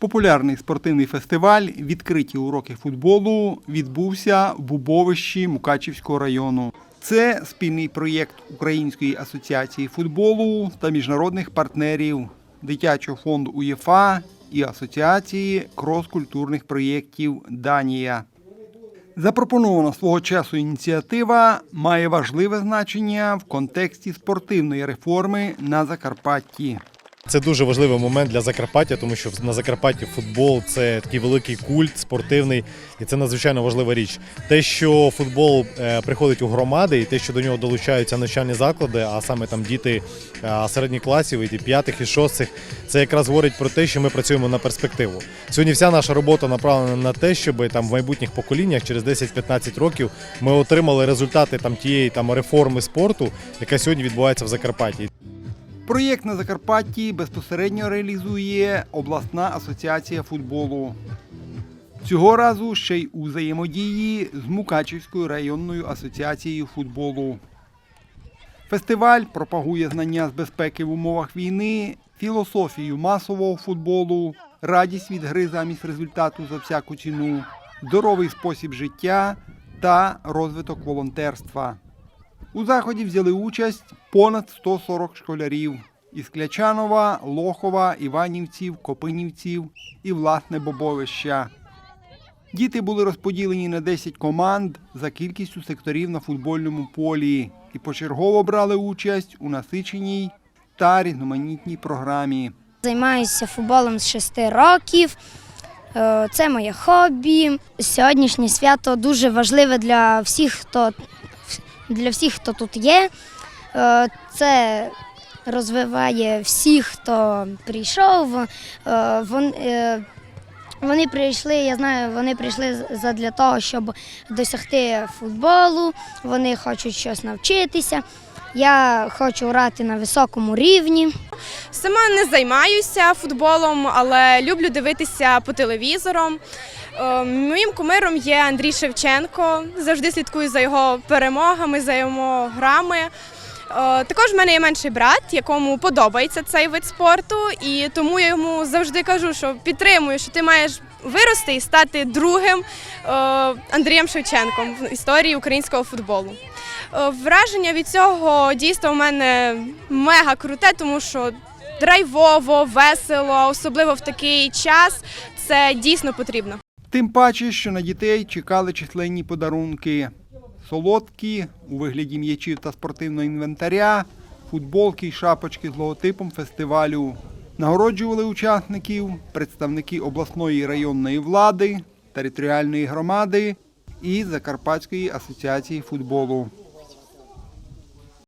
Популярний спортивний фестиваль Відкриті уроки футболу відбувся в Бубовищі Мукачівського району. Це спільний проєкт Української асоціації футболу та міжнародних партнерів Дитячого фонду УЄФА і Асоціації крос-культурних проєктів Данія. Запропонована свого часу ініціатива має важливе значення в контексті спортивної реформи на Закарпатті. Це дуже важливий момент для Закарпаття, тому що на Закарпатті футбол це такий великий культ спортивний, і це надзвичайно важлива річ. Те, що футбол е, приходить у громади, і те, що до нього долучаються навчальні заклади, а саме там діти е, середніх класів, і п'ятих і шостих, це якраз говорить про те, що ми працюємо на перспективу. Сьогодні вся наша робота направлена на те, щоб там в майбутніх поколіннях через 10-15 років ми отримали результати там тієї там реформи спорту, яка сьогодні відбувається в Закарпатті. Проєкт на Закарпатті безпосередньо реалізує обласна асоціація футболу. Цього разу ще й у взаємодії з Мукачівською районною асоціацією футболу. Фестиваль пропагує знання з безпеки в умовах війни, філософію масового футболу, радість від гри замість результату за всяку ціну, здоровий спосіб життя та розвиток волонтерства. У заході взяли участь понад 140 школярів із Клячанова, Лохова, Іванівців, Копинівців і власне Бобовища. Діти були розподілені на 10 команд за кількістю секторів на футбольному полі і почергово брали участь у насиченій та різноманітній програмі. Займаюся футболом з 6 років. Е, Це моє хобі. Сьогоднішнє свято дуже важливе для всіх, хто, для всіх, хто тут є. Е, Це розвиває всіх, хто прийшов. Е, е, Вони прийшли, я знаю, вони прийшли для того, щоб досягти футболу. Вони хочуть щось навчитися. Я хочу грати на високому рівні. Сама не займаюся футболом, але люблю дивитися по телевізорам. Е, Моїм кумиром є Андрій Шевченко. Завжди слідкую за його перемогами, за його грами. Е, Також в мене є менший брат, якому подобається цей вид спорту, і тому я йому завжди кажу, що підтримую, що ти маєш вирости і стати другим е, Андрієм Шевченком в історії українського футболу. Е, Враження від цього дійства у мене мега круте, тому що драйвово, весело, особливо в такий час. Це дійсно потрібно. Тим паче, що на дітей чекали численні подарунки: солодкі у вигляді м'ячів та спортивного інвентаря, футболки й шапочки з логотипом фестивалю. Нагороджували учасників представники обласної і районної влади, територіальної громади і Закарпатської асоціації футболу.